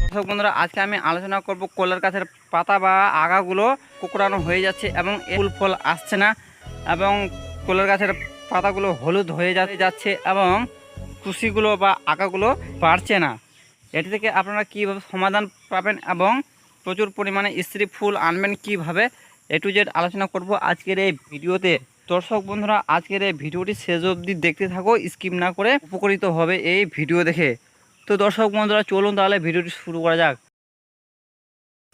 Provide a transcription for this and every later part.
দর্শক বন্ধুরা, আজকে আমি আলোচনা করব কলার গাছের পাতা বা আগাগুলো কুকড়ানো হয়ে যাচ্ছে এবং ফুল ফল আসছে না এবং কলার গাছের পাতাগুলো হলুদ হয়ে যাচ্ছে এবং কুশিগুলো বা আগাগুলো বাড়ছে না। এটি থেকে আপনারা কীভাবে সমাধান পাবেন এবং প্রচুর পরিমাণে স্ত্রী ফুল আনবেন, কীভাবে এ টু জেড আলোচনা করব আজকের এই ভিডিওতে। দর্শক বন্ধুরা, আজকের এই ভিডিওটি শেষ অবধি দেখতে থাকো, স্কিপ না করে উপকৃত হবে এই ভিডিও দেখে। তো দর্শক বন্ধুরা, চলুন তাহলে ভিডিওটি শুরু করা যাক।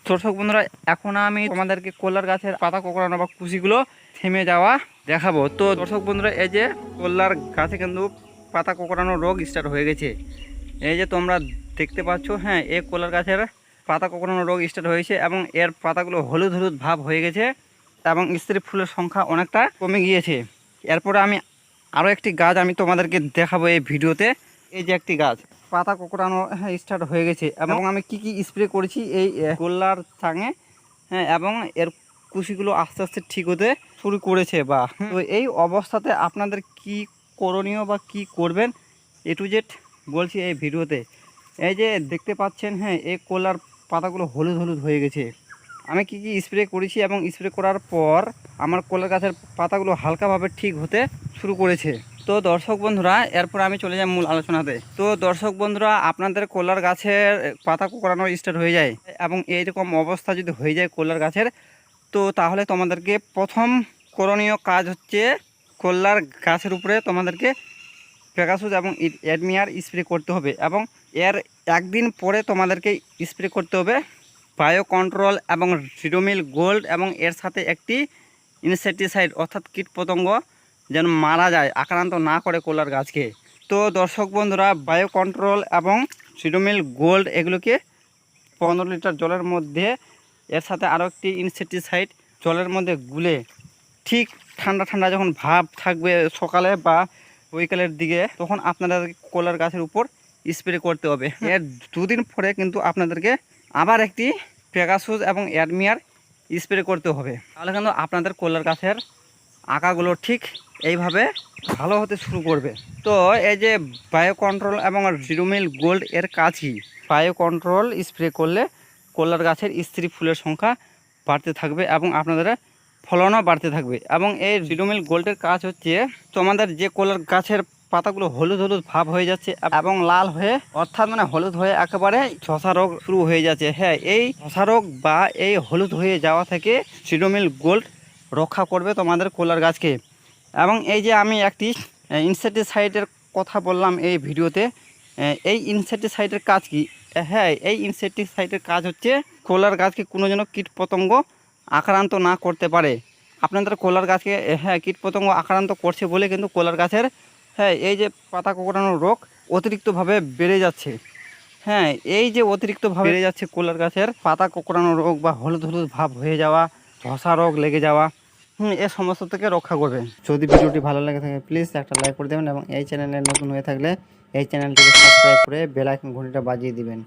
দর্শক বন্ধুরা, এখন আমি তোমাদেরকে কলার গাছের পাতা কোকড়ানো বা কুশিগুলো থেমে যাওয়া দেখাবো। তো দর্শক বন্ধুরা, এই যে কলার গাছে কিন্তু পাতা কোকড়ানো রোগ স্টার্ট হয়ে গেছে। এই যে তোমরা দেখতে পাচ্ছ হ্যাঁ এই কলার গাছের পাতা কোকড়ানো রোগ স্টার্ট হয়েছে এবং এর পাতাগুলো হলুদ হলুদ ভাব হয়ে গেছে। এবং স্ত্রী ফুলের সংখ্যা অনেকটা কমে গিয়েছে। এরপরে আমি আরও একটি গাছ আমি তোমাদেরকে দেখাবো এই ভিডিওতে। এই যে একটি গাছ, পাতা কোকড়ানো হ্যাঁ স্টার্ট হয়ে গেছে। এবং আমি কি কি স্প্রে করেছি এই গোল্লার চাঙে হ্যাঁ এবং এর কুশিগুলো আস্তে আস্তে ঠিক হতে শুরু করেছে বা তো এই অবস্থাতে আপনাদের কি করণীয় বা কি করবেন এ টু জেড বলছি এই ভিডিওতে। এই যে দেখতে পাচ্ছেন হ্যাঁ এই কলার পাতাগুলো হলুদ হলুদ হয়ে গেছে। আমি কি কি স্প্রে করেছি এবং স্প্রে করার পর আমার কলার গাছের পাতাগুলো হালকাভাবে ঠিক হতে শুরু করেছে। তো দর্শক বন্ধুরা, এরপর আমি চলে যাই মূল আলোচনাতে। তো দর্শক বন্ধুরা, আপনাদের কলার গাছের পাতা কোকড়ানো স্টার্ট হয়ে যায় এবং এইরকম অবস্থা যদি হয়ে যায় কলার গাছের, তো তাহলে তোমাদেরকে প্রথম করণীয় কাজ হচ্ছে কলার গাছের উপরে তোমাদেরকে পেগাসুস এবং অ্যাডমিয়ার স্প্রে করতে হবে এবং এর একদিন পরে তোমাদেরকে স্প্রে করতে হবে বায়ো কন্ট্রোল এবং সিডোমিল গোল্ড এবং এর সাথে একটি ইনসেকটিসাইড অর্থাৎ কীটপতঙ্গ যেন মারা যায় আক্রান্ত না করে কলার গাছকে। তো দর্শক বন্ধুরা বায়ো কন্ট্রোল এবং সিডোমিল গোল্ড এগুলোকে পনেরো লিটার জলের মধ্যে এর সাথে আরও একটি ইনসেকটিসাইড জলের মধ্যে গুলে ঠিক ঠান্ডা ঠান্ডা যখন ভাব থাকবে সকালে বা বিকালের দিকে তখন আপনাদের কলার গাছের উপর স্প্রে করতে হবে। এর দুদিন পরে কিন্তু আপনাদেরকে আবার একটি পেগাসুস এবং অ্যাডমিয়ার স্প্রে করতে হবে। তাহলে কিন্তু আপনাদের কলার গাছের আঁকাগুলো ঠিক এইভাবে ভালো হতে শুরু করবে। তো এই যে বায়ো কন্ট্রোল এবং জিরোমিল গোল্ড এর কাজ কি বায়ো কন্ট্রোল স্প্রে করলে কলার গাছের স্ত্রী ফুলের সংখ্যা বাড়তে থাকবে এবং আপনাদের ফলনও বাড়তে থাকবে। এবং এই জিরোমিল গোল্ডের কাজ হচ্ছে তোমাদের যে কলার গাছের পাতাগুলো হলুদ হলুদ ভাব হয়ে যাচ্ছে এবং লাল হয়ে, অর্থাৎ মানে হলুদ হয়ে একেবারে ধসা রোগ শুরু হয়ে যাচ্ছে। হ্যাঁ এই ধসা রোগ বা এই হলুদ হয়ে যাওয়া থেকে সিডোমিল গোল্ড রক্ষা করবে তোমাদের কলার গাছকে। এবং এই যে আমি একটি ইনসেকটিসাইডের কথা বললাম এই ভিডিওতে এই ইনসেকটিসাইডের কাজ কি? হ্যাঁ এই ইনসেকটিসাইডের কাজ হচ্ছে কলার গাছকে কোনো যেন কীটপতঙ্গ আক্রান্ত না করতে পারে। আপনাদের কলার গাছকে হ্যাঁ কীটপতঙ্গ আক্রান্ত করছে বলে কিন্তু কলার গাছের হ্যাঁ এই যে পাতা কোকড়ানোর রোগ অতিরিক্তভাবে বেড়ে যাচ্ছে। হ্যাঁ এই যে অতিরিক্তভাবে বেড়ে যাচ্ছে কলার গাছের পাতা কোকড়ানো রোগ বা হলুদ হলুদ ভাব হয়ে যাওয়া, ধসা রোগ লেগে যাওয়া, হুম, এ সমস্ত থেকে রক্ষা করবে। যদি ভিডিওটি ভালো লেগে থাকে প্লিজ একটা লাইক করে দেবেন এবং এই চ্যানেলে নতুন হয়ে থাকলে এই চ্যানেলটিকে সাবস্ক্রাইব করে বেলাইকন ঘড়িটা বাজিয়ে দিবেন।